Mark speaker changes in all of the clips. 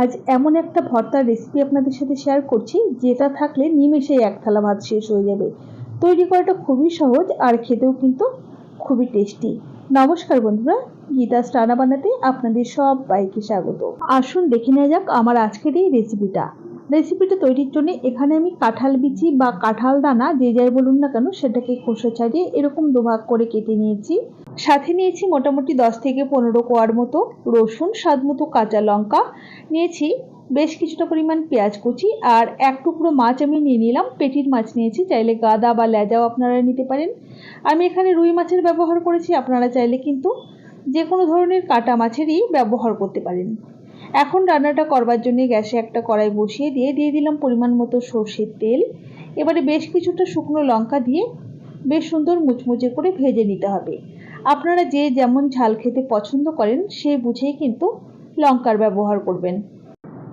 Speaker 1: আজ এমন একটা ভর্তার রেসিপি আপনাদের সাথে শেয়ার করছি, যেটা থাকলে নিমেষেই এক থালা ভাত শেষ হয়ে যাবে। তৈরি করাটা খুবই সহজ আর খেতেও কিন্তু খুবই টেস্টি নমস্কার বন্ধুরা, গীতা স্টানা বানাতে আপনাদের সব বাইকে স্বাগত। আসুন দেখে নেওয়া যাক আমার আজকের এই রেসিপিটা রেসিপিটা তৈরির জন্য এখানে আমি কাঁঠাল বিচি বা কাঁঠাল দানা যে যাই বলুন না কেন সেটাকে খোসা ছাড়িয়ে এরকম দুভাগ করে কেটে নিয়েছি। সাথে নিয়েছি মোটামুটি দশ থেকে পনেরো কোয়ার মতো রসুন, স্বাদ মতো কাঁচা লঙ্কা। নিয়েছি বেশ কিছুটা পরিমাণ পেঁয়াজ কুচি আর এক টুকরো মাছ আমি নিয়ে নিলাম। পেটির মাছ নিয়েছি, চাইলে গাদা বা লেজাও আপনারা নিতে পারেন। আমি এখানে রুই মাছের ব্যবহার করেছি, আপনারা চাইলে কিন্তু যে কোনো ধরনের কাটা মাছেরই ব্যবহার করতে পারেন। এখন রান্নাটা করবার জন্য গ্যাসে একটা কড়াই বসিয়ে দিয়ে দিয়ে দিলাম পরিমাণ মতো সর্ষের তেল। এবারে বেশ কিছুটা শুকনো লঙ্কা দিয়ে বেশ সুন্দর মুচমুচে করে ভেজে নিতে হবে। আপনারা যে যেমন ঝাল খেতে পছন্দ করেন, সে বুঝেই কিন্তু লঙ্কার ব্যবহার করবেন।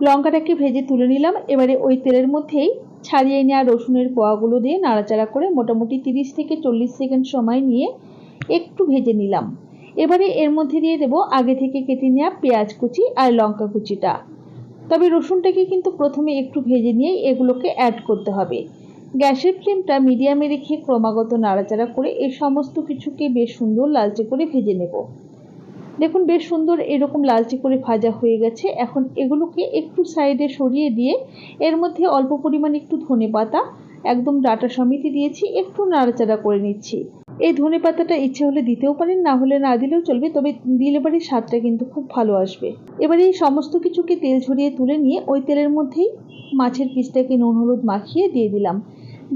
Speaker 1: লঙ্কাটাকে ভেজে তুলে নিলাম। এবারে ওই তেলের মধ্যেই ছাড়িয়ে নেওয়া রসুনের কোয়াগুলো দিয়ে নাড়াচাড়া করে মোটামুটি তিরিশ থেকে চল্লিশ সেকেন্ড সময় নিয়ে একটু ভেজে নিলাম। এবারে এর মধ্যে দিয়ে দেবো আগে থেকে কেটে নেওয়া পেঁয়াজ কুচি আর লঙ্কা কুচিটা। তবে রসুনটাকে কিন্তু প্রথমে একটু ভেজে নিয়েই এগুলোকে অ্যাড করতে হবে। গ্যাসের ফ্লেমটা মিডিয়ামে রেখে ক্রমাগত নাড়াচাড়া করে এই সমস্ত কিছুকে বেশ সুন্দর লালচে করে ভেজে নেব। দেখুন বেশ সুন্দর এরকম লালচে করে ভাজা হয়ে গেছে। এখন এগুলোকে একটু সাইডে সরিয়ে দিয়ে এর মধ্যে অল্প পরিমাণ একটু ধনে পাতা একদম ডাটা সমিতি দিয়েছি, একটু নাড়াচাড়া করে নিচ্ছি। এই ধনে পাতাটা ইচ্ছে হলে দিতেও পারেন, না হলে না দিলেও চলবে, তবে দিলে পরে স্বাদটা কিন্তু খুব ভালো আসবে। এবারে এই সমস্ত কিছুকে তেল ঝরিয়ে তুলে নিয়ে ওই তেলের মধ্যেই মাছের পিসটাকে নুন, হলুদ মাখিয়ে দিয়ে দিলাম।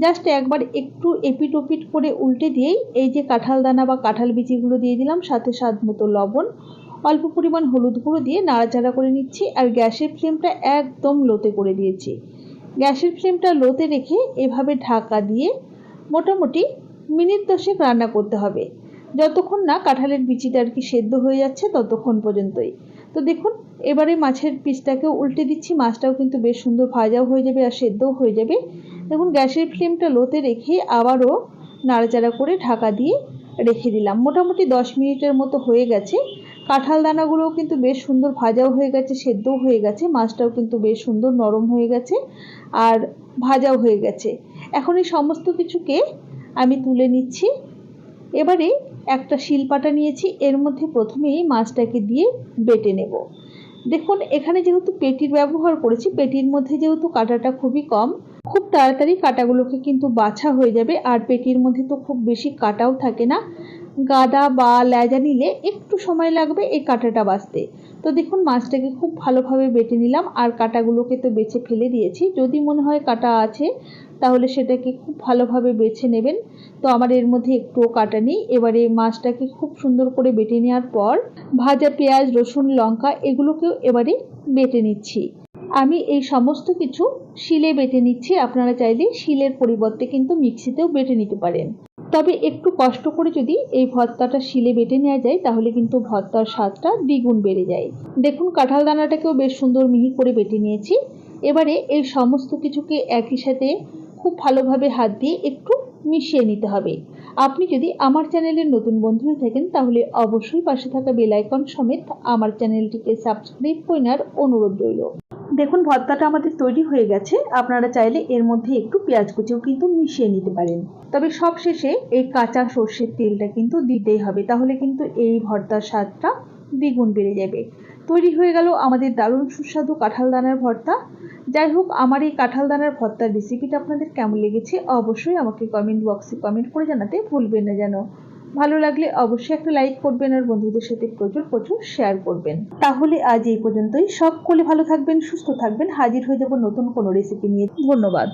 Speaker 1: জাস্ট একবার একটু এপিট ওপিট করে উল্টে দিয়েই এই যে কাঁঠাল দানা বা কাঁঠাল বিচিগুলো দিয়ে দিলাম, সাথে স্বাদ মতো লবণ, অল্প পরিমাণ হলুদ গুঁড়ো দিয়ে নাড়াচাড়া করে নিচ্ছি আর গ্যাসের ফ্লেমটা একদম লোতে করে দিয়েছি। গ্যাসের ফ্লেমটা লোতে রেখে এভাবে ঢাকা দিয়ে মোটামুটি মিনিট দশেক রান্না করতে হবে। যতক্ষণ না কাঁঠালের বিচিটা আর কি সেদ্ধ হয়ে যাচ্ছে ততক্ষণ পর্যন্তই। তো দেখুন, এবারে মাছের পিসটাকেও উল্টে দিচ্ছি, মাছটাও কিন্তু বেশ সুন্দর ভাজাও হয়ে যাবে আর সেদ্ধও হয়ে যাবে। দেখুন, গ্যাসের ফ্লেমটা লোতে রেখে আবারও নাড়াচাড়া করে ঢাকা দিয়ে রেখে দিলাম। মোটামুটি দশ মিনিটের মতো হয়ে গেছে। কাঁঠাল দানাগুলোও কিন্তু বেশ সুন্দর ভাজাও হয়ে গেছে, সেদ্ধও হয়ে গেছে, মাছটাও কিন্তু বেশ সুন্দর নরম হয়ে গেছে আর ভাজাও হয়ে গেছে। এখন এই সমস্ত কিছুকে আমি তুলে নিচ্ছি। এবারে একটা শিলপাটা নিয়েছি, এর মধ্যে প্রথমেই মাছটাকে দিয়ে বেটে নেব। দেখুন, এখানে যেহেতু পেটির ব্যবহার করেছি, পেটির মধ্যে যেহেতু কাটাটা খুবই কম, খুব তাড়াতাড়ি কাটাগুলোকে কিন্তু বাছা হয়ে যাবে। আর পেটির মধ্যে তো খুব বেশি কাটাও থাকে না। গাদা বা লেজা নিলে একটু সময় লাগবে এই কাটাটা বাছতে। তো দেখুন, মাছটাকে খুব ভালোভাবে বেটে নিলাম। আর কাটাগুলোকে তো বেছে ফেলে দিয়েছি। যদি মনে হয় কাটা আছে তাহলে সেটাকে খুব ভালোভাবে বেছে নেবেন। তো আমার এর মধ্যে একটুও কাটা নেই। এবারে মাছটাকে খুব সুন্দর করে বেটে নেওয়ার পর ভাজা পেঁয়াজ, রসুন, লঙ্কা এগুলোকেও এবারে বেটে নিচ্ছি। আমি এই সমস্ত কিছু শিলে বেটে নিচ্ছি। আপনারা চাইলে শিলের পরিবর্তে কিন্তু মিক্সিতেও বেটে নিতে পারেন। তবে একটু কষ্ট করে যদি এই ভর্তাটা শিলে বেটে নেওয়া যায়, তাহলে কিন্তু ভর্তার স্বাদটা দ্বিগুণ বেড়ে যায়। দেখুন, কাঁঠাল দানাটাকেও বেশ সুন্দর মিহি করে বেটে নিয়েছি। এবারে এই সমস্ত কিছুকে একই সাথে খুব ভালোভাবে হাত দিয়ে একটু মিশিয়ে নিতে হবে। আপনি যদি আমার চ্যানেলের নতুন বন্ধু হয়ে থাকেন, তাহলে অবশ্যই পাশে থাকা বেল আইকন সমেত আমার চ্যানেলটিকে সাবস্ক্রাইব করে নেওয়ার অনুরোধ রইল। দেখুন, ভর্তাটা আমাদের তৈরি হয়ে গেছে। আপনারা চাইলে এর মধ্যে একটু পেঁয়াজ কুচিও কিন্তু মিশিয়ে নিতে পারেন। তবে সব শেষে এই কাঁচা সর্ষের তেলটা কিন্তু দিতেই হবে, তাহলে কিন্তু এই ভর্তার স্বাদটা দ্বিগুণ বেড়ে যাবে। তৈরি হয়ে গেল আমাদের দারুণ সুস্বাদু কাঁঠাল দানার ভর্তা। যাই হোক, আমার এই কাঁঠাল দানার ভর্তার রেসিপিটা আপনাদের কেমন লেগেছে অবশ্যই আমাকে কমেন্ট বক্সে কমেন্ট করে জানাতে ভুলবেন না যেন। ভালো লাগলে অবশ্যই একটা লাইক করবেন আর বন্ধুদের সাথে প্রচুর প্রচুর শেয়ার করবেন। তাহলে আজ এই পর্যন্তই। সকলে ভালো থাকবেন, সুস্থ থাকবেন। হাজির হয়ে যাব নতুন কোনো রেসিপি নিয়ে। ধন্যবাদ।